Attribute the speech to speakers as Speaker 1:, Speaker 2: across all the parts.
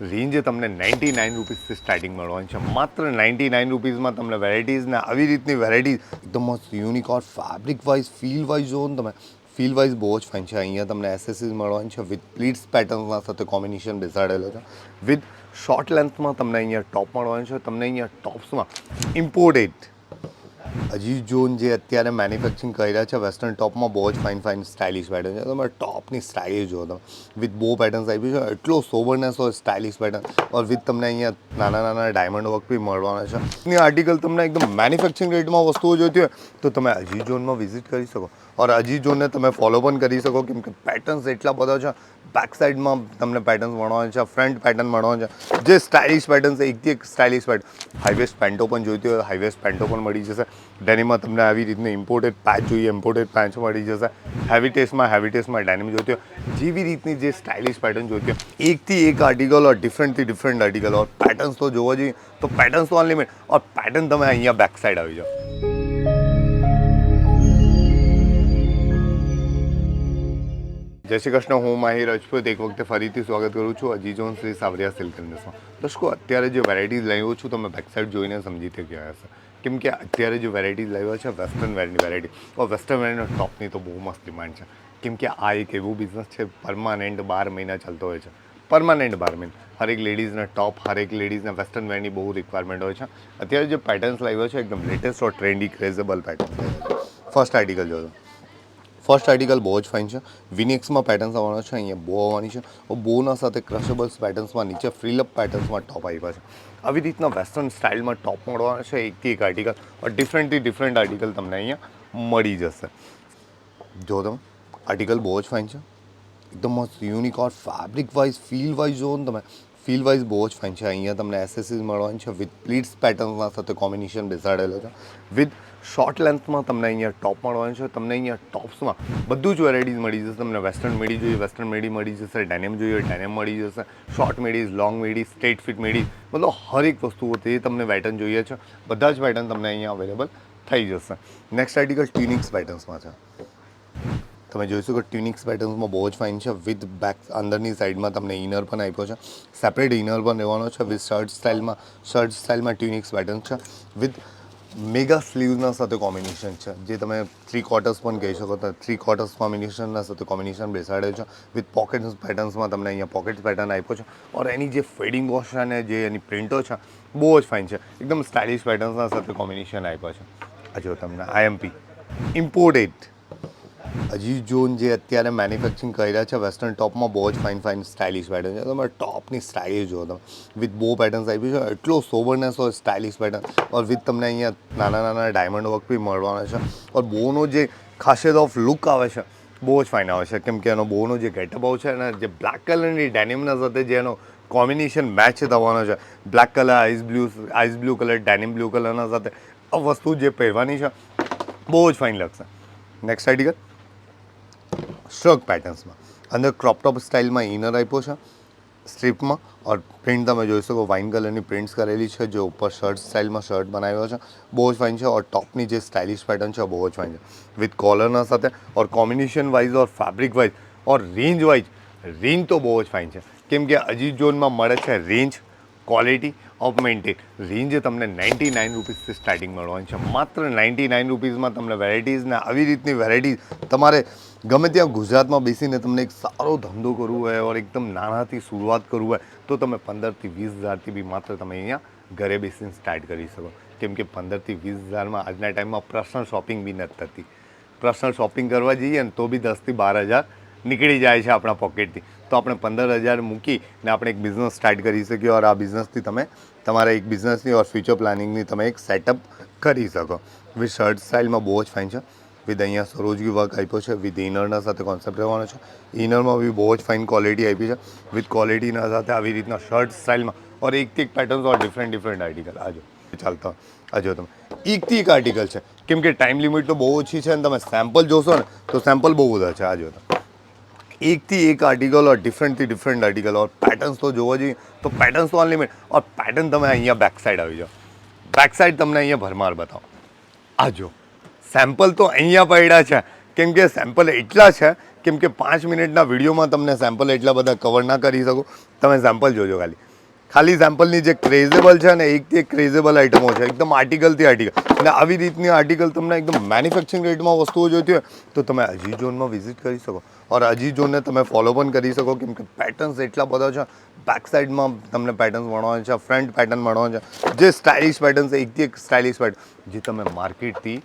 Speaker 1: Range તમને ninety nine રૂપીસથી starting મળવાની છે. માત્ર નાઇન્ટી નાઇન રૂપીઝમાં તમને વેરાયટીઝ ને આવી રીતની વેરાયટીઝ એકદમ મસ્ત unique or fabric wise feel wise જોવો ને તમે ફીલ વાઇઝ બહુ જ ફાઇન છે. અહીંયા તમને એસેસીસ મળવાની છે વિથ પ્લીટ્સ પેટર્નના સાથે કોમ્બિનેશન બેસાડેલો છે. વિથ શોર્ટ લેન્થમાં તમને અહીંયા ટોપ મળવાનું છે. તમને અહીંયા ટોપ્સમાં ઇમ્પોર્ટેડ અજીત જોન જે અત્યારે મેન્યુફેક્ચરિંગ કરી રહ્યા છે વેસ્ટર્ન ટોપમાં બહુ જ ફાઇન ફાઇન સ્ટાઇલિશ પેટર્ન છે. તમે ટોપની સ્ટાઇલ જુઓ તમે. વિથ બહુ પેટર્ન્સ આવી છે, એટલો સોબરનેસ હોય સ્ટાઇલિશ પેટર્ન ઓર વિથ તમને અહીંયા નાના નાના ડાયમંડ વર્ક બી મળવાના છે. ની આર્ટિકલ તમને એકદમ મેન્યુફેક્ચરિંગ રેટમાં વસ્તુઓ જોઈતી હોય, તો તમે અજીત ઝોનમાં વિઝિટ કરી શકો. ઓર અજીત ઝોનને તમે ફોલો પણ કરી શકો, કેમ કે પેટર્ન્સ એટલા બધા છે. બેક સાઇડમાં તમને પેટર્ન્સ મળવાના છે ફ્રન્ટ પેટર્ન મળવાના છે. જે સ્ટાઇલિશ પેટર્ન છે એકથી એક સ્ટાઇલિશ પેટર્ન હાઈવેસ્ટ પેન્ટો પણ જોઈતી હોય હાઈવેસ્ટ પેન્ટો પણ મળી જશે. ડેનીમાં તમને આવી રીતની ઇમ્પોર્ટેડ પેચ જોઈએ ઇમ્પોર્ટેડ પેચ મળી જશે. હેવી ટેસ્ટમાં હેવી ટેસ્ટમાં ડેનિમ જોઈતી હોય. જેવી રીતની જે સ્ટાઇલિશ પેટર્ન જોઈતી હોય, એકથી એક આર્ટિકલ ઓર ડિફરન્ટથી ડિફરન્ટ આર્ટિકલ ઓર પેટર્ન્સ તો જોવા જોઈએ, તો પેટર્ન્સ તો અનલિમિટ ઓર પેટર્ન તમે અહીંયા બેક સાઈડ આવી જાઓ. જય શ્રી કૃષ્ણ, હું માહી રજપૂત. એક વખતે ફરીથી સ્વાગત કરું છું અજીજોન શ્રી સાવરિયા સિલ્ક ઇન્ડસ્ટ્રીમાં. દર્શકો, અત્યારે જે વેરાયટીઝ લાવ્યો છું તમે બેકસાઇડ જોઈને સમજી થઈ ગયા હશે. કેમ કે અત્યારે જે વેરાયટીઝ લાવ્યા છે વેસ્ટર્ન વેરાયટી વેસ્ટર્ન વેરના ટોપની તો બહુ મસ્ત ડિમાન્ડ છે. કેમ કે આ એક એવું બિઝનેસ છે પરમાનન્ટ બાર મહિના ચાલતો હોય છે. પરમાનન્ટ બાર મહિના. હરેક લેડીઝના ટોપ હરેક લેડીઝના વેસ્ટર્ન વેરની બહુ રિક્વાયરમેન્ટ હોય છે. અત્યારે જે પેટર્ન્સ લાવ્યો છે, એકદમ latest or trendy crazable pattern first article જોજો. ફર્સ્ટ આર્ટિકલ બહુ જ ફાઇન છે. વિનિક્સમાં પેટર્ન્સ આવવાના છે, અહીંયા બહુ આવવાની છે. બોના સાથે ક્રશેબલ્સ પેટર્ન્સમાં નીચે ફ્રીલઅપ પેટર્ન્સમાં ટોપ આવ્યા છે. આવી રીતના વેસ્ટર્ન સ્ટાઇલમાં ટોપ મળવાના છે, એકથી એક આર્ટિકલ ડિફરન્ટથી ડિફરન્ટ આર્ટિકલ તમને અહીંયા મળી જશે. જો તમે આર્ટિકલ બહુ જ ફાઇન છે. એકદમ મસ્ત unique or fabric wise feel wise ને તમે ફીલ વાઇઝ બહુ જ ફાઇન છે. અહીંયા તમને એસેસીસ મળવાની છે વિથ પ્લીટ્સ પેટર્નના સાથે કોમ્બિનેશન બેસાડેલો છે. વિથ શોર્ટ લેન્થમાં તમને અહીંયા ટોપ મળવાનું છે. તમને અહીંયા ટોપ્સમાં બધું જ વેરાયટીઝ મળી જશે. તમને વેસ્ટર્ન મેડી જોઈએ વેસ્ટર્ન મેડી મળી જશે ડેનિમ જોઈએ ડેનિમ મળી જશે. Short midis long midi straight fit midi મતલબ હરેક વસ્તુઓ તે તમને પેટર્ન જોઈએ છે. બધા જ પેટર્ન તમને અહીંયા અવેલેબલ થઈ જશે. નેક્સ્ટ આર્ટિકલ ટ્યુનિક્સ પેટર્ન્સમાં છે. તમે જોઈશું કે ટ્યુનિક્સ પેટર્ન્સમાં બહુ જ ફાઇન છે. વિથ બેક અંદરની સાઈડમાં તમને ઇનર પણ આપ્યો છે. સેપરેટ ઇનર પણ રહેવાનો છે. વિથ શર્ટ સ્ટાઇલમાં શર્ટ સ્ટાઇલમાં ટ્યુનિક્સ પેટર્ન છે. વિથ મેગા સ્લીવના સાથે કોમ્બિનેશન છે. જે તમે થ્રી ક્વાર્ટર્સ પણ કહી શકો તો થ્રી ક્વાર્ટર્સ કોમ્બિનેશનના સાથે કોમ્બિનેશન બેસાડે છે. વિથ પોકેટ્સ પેટર્ન્સમાં તમને અહીંયા પોકેટ પેટર્ન આપ્યો છે. ઓર એની જે ફેડિંગ વોશ છે અને જે એની પ્રિન્ટો છે, બહુ જ ફાઇન છે. એકદમ સ્ટાઇલિશ પેટર્ન્સના સાથે કોમ્બિનેશન આપ્યા છે. આ જો તમને આઈએમપી ઇમ્પોર્ટેડ અજીત જોન જે અત્યારે મેન્યુફેક્ચરિંગ કરી રહ્યા છે વેસ્ટર્ન ટોપમાં બહુ જ ફાઇન ફાઇન સ્ટાઇલિશ પેટર્ન છે. તમે ટોપની સ્ટાઇલ જુઓ તમે. વિથ બહુ પેટર્ન્સ આવી છે, એટલો સોબરનેસ હોય સ્ટાઇલિશ પેટર્ન ઓર વિથ તમને અહીંયા નાના નાના ડાયમંડ વર્ક બી મળવાના છે. ઓર બોનો જે ખાસિયત ઓફ લુક આવે છે, બહુ જ ફાઇન આવે છે. કેમ કે એનો બોનો જે ગેટઅપ આવે છે અને જે બ્લેક કલરની ડેનિમના સાથે જે એનો કોમ્બિનેશન મેચ થવાનો છે. Black colour ice blue ice blue colour denim blue કલરના સાથે આ વસ્તુ જે પહેરવાની છે, બહુ જ ફાઇન લાગશે. નેક્સ્ટ આર્ટિકલ સ્ટ્રક પેટર્ન્સમાં અંદર ક્રોપ ટોપ સ્ટાઇલમાં ઇનર આપ્યો છે સ્ટ્રીપમાં ઓર પ્રિન્ટ તમે જોઈ શકો વાઇન કલરની પ્રિન્ટ્સ કરેલી છે, જે ઉપર શર્ટ સ્ટાઇલમાં શર્ટ બનાવ્યો છે. બહુ જ ફાઇન છે, ઓર ટોપની જે સ્ટાઇલિશ પેટર્ન છે, બહુ જ ફાઇન છે. વિથ કોલરના સાથે, or combination wise or fabric wise or range wise range તો બહુ જ ફાઇન છે. કેમ કે અજીત ઝોનમાં મળે છે range quality of maintain range તમને નાઇન્ટી નાઇન રૂપીસથી સ્ટાર્ટિંગ મળવાની છે. માત્ર નાઇન્ટી નાઇન રૂપીઝમાં તમને વેરાયટીઝ ને આવી રીતની વેરાયટીઝ તમારે ગમે ત્યાં ગુજરાતમાં બેસીને તમને એક સારો ધંધો કરવો હોય ઓર એકદમ નાનાથી શરૂઆત કરવું હોય, તો તમે પંદરથી વીસ હજારથી બી માત્ર તમે અહીંયા ઘરે બેસીને સ્ટાર્ટ કરી શકો. કેમ કે પંદરથી વીસ હજારમાં આજના ટાઈમમાં પર્સનલ શોપિંગ બી નથી થતી. પર્સનલ શોપિંગ કરવા જઈએ ને તો બી દસથી બાર હજાર નીકળી જાય છે આપણા પોકેટથી તો આપણે પંદર હજાર મૂકી ને આપણે એક બિઝનેસ સ્ટાર્ટ કરી શકીએ ઓર આ બિઝનેસથી તમે તમારા એક બિઝનેસની ઓર ફ્યુચર પ્લાનિંગની તમે એક સેટઅપ કરી શકો. વિથ શર્ટ સ્ટાઇલમાં બહુ જ ફાઇન છે. વિથ અહીંયા સરોજગી વર્ક આપ્યો છે વિથ ઇનરના સાથે કોન્સેપ્ટ રહેવાનો છે. ઇનરમાં બી બહુ જ ફાઇન ક્વોલિટી આપી છે. વિથ ક્વોલિટીના સાથે આવી રીતના શર્ટ સ્ટાઇલમાં ઓર એકથી એક patterns or different different article આજો ચાલતા. આજો તમે. એકથી એક આર્ટિકલ છે. કેમ કે ટાઈમ લિમિટ તો બહુ ઓછી છે અને તમે સેમ્પલ જોશો ને, તો સેમ્પલ બહુ બધા છે. આજો તમે. એકથી એક આર્ટિકલ ઓર ડિફરન્ટથી ડિફરન્ટ આર્ટિકલ ઓર પેટર્ન્સ તો જોવા જોઈએ તો પેટર્ન્સ તો અનલિમિટ ઓર પેટર્ન તમે અહીંયા બેક સાઈડ આવી જાઓ. બેક સાઈડ તમને અહીંયા ભરમાર બતાવો. આ જો સેમ્પલ તો અહીંયા પડ્યા છે. કેમ કે સેમ્પલ એટલા છે, કેમ કે પાંચ મિનિટના વિડીયોમાં તમને સેમ્પલ એટલા બધા કવર ના કરી શકો. તમે સેમ્પલ જોજો ખાલી. ખાલી સેમ્પલની જે ક્રેઝેબલ છે ને એકથી એક ક્રેઝેબલ આઇટમો છે, એકદમ આર્ટિકલથી આર્ટિકલ અને આવી રીતની આર્ટિકલ તમને એકદમ મેન્યુફેક્ચરિંગ રેટમાં વસ્તુઓ જોઈતી હોય, તો તમે અજી ઝોનમાં વિઝિટ કરી શકો. ઓર અજી ઝોનને તમે ફોલો પણ કરી શકો, કેમ કે પેટર્ન્સ એટલા બધા છે બેક સાઈડમાં તમને પેટર્ન્સ મળવાના છે ફ્રન્ટ પેટર્ન મળવાના છે. જે સ્ટાઇલિશ પેટર્ન છે એકથી એક સ્ટાઇલિશ પેટર્ન જે તમે માર્કેટથી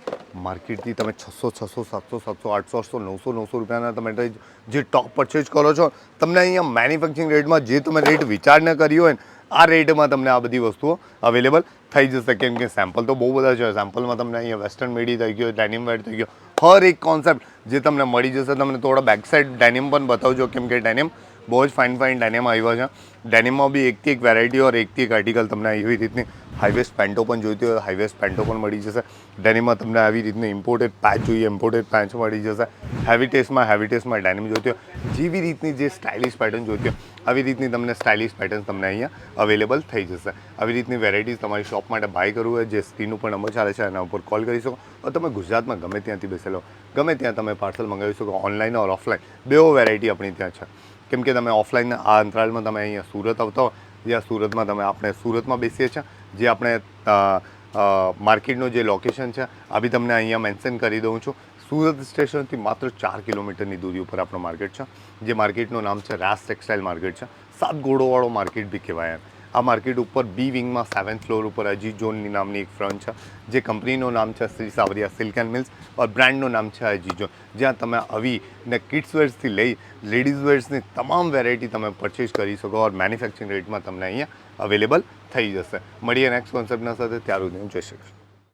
Speaker 1: માર્કેટથી તમે છસો છસો, સાતસો સાતસો, આઠસો આઠસો, નવસો નવસો રૂપિયાના તમે જે ટોપ પરચેજ કરો છો, તમને અહીંયા મેન્યુફેક્ચરિંગ રેટમાં જે તમે રેટ વિચારને કર્યો હોય ને આ રેટમાં તમને આ બધી વસ્તુઓ અવેલેબલ થઈ જશે. કેમ કે સેમ્પલ તો બહુ બધા છે. સેમ્પલમાં તમને અહીંયા વેસ્ટર્ન મેડી થઈ ગયો ડેનિમ વેર થઈ ગયો. હર એક કોન્સેપ્ટ જે તમને મળી જશે. તમને થોડા બેક સાઈડ ડેનિમ પણ બતાવજો. કેમ કે ડેનિમ બહુ જ ફાઇન ફાઇન ડેનિમ આવ્યા છે. ડેનિમમાં બી એકથી એક વેરાયટી ઓર એકથી એક આર્ટિકલ તમને એવી રીતની હાઈવેસ્ટ પેન્ટો પણ જોઈતી હોય હાઈવેસ્ટ પેન્ટો પણ મળી જશે. ડેનિમમાં તમને આવી રીતની ઇમ્પોર્ટેડ પેચ જોઈએ ઇમ્પોર્ટેડ પેચ મળી જશે. હેવી ટેસ્ટમાં હેવી ટેસ્ટમાં ડેનિમ જોઈતી હોય. જેવી રીતની જે સ્ટાઇલિશ પેટર્ન જોઈતી હોય, આવી રીતની તમને સ્ટાઇલિશ પેટર્ન તમને અહીંયા અવેલેબલ થઈ જશે. આવી રીતની વેરાયટીઝ તમારી શોપ માટે બાય કરવું હોય, જે સ્ક્રીન ઉપર નંબર ચાલે છે, એના ઉપર કોલ કરી શકો. અથવા તમે ગુજરાતમાં ગમે ત્યાંથી બેસેલો, ગમે ત્યાં તમે પાર્સલ મંગાવી શકો ઓનલાઈન ઓર ઓફલાઈન બેઓ વેરાયટી આપણી ત્યાં છે. કેમ કે તમે ઓફલાઈન આ અંતરાળમાં તમે અહીંયા સુરત આવતા જ્યાં સુરતમાં તમે આપણે સુરતમાં બેસીએ છીએ, જે આપણે માર્કેટનું જે લોકેશન છે, આ બી તમને અહીંયા મેન્શન કરી દઉં છું. સુરત સ્ટેશનથી માત્ર ચાર કિલોમીટરની દૂરી ઉપર આપણું માર્કેટ છે, જે માર્કેટનું નામ છે રાસ ટેક્સટાઇલ માર્કેટ છે. સાત ઘોડોવાળો માર્કેટ બી કહેવાય એમ. આ માર્કેટ ઉપર બી વિંગમાં સેવન્થ ફ્લોર ઉપર અજીત ઝોનની નામની એક ફ્રન્ટ છે, જે કંપનીનું નામ છે Shri Sawariya silk and mills or બ્રાન્ડનું નામ છે અજીત ઝોન જ્યાં તમે આવી ને કિડ્સ વેર્સથી લઈ લેડીઝ વેર્સની તમામ વેરાયટી તમે પરચેઝ કરી શકો ઓર મેન્યુફેક્ચરિંગ રેટમાં તમને અહીંયા અવેલેબલ થઈ જશે. મળીએ નેક્સ્ટ કોન્સેપ્ટના સાથે. ત્યાર સુધી જય શ્રી કૃષ્ણ.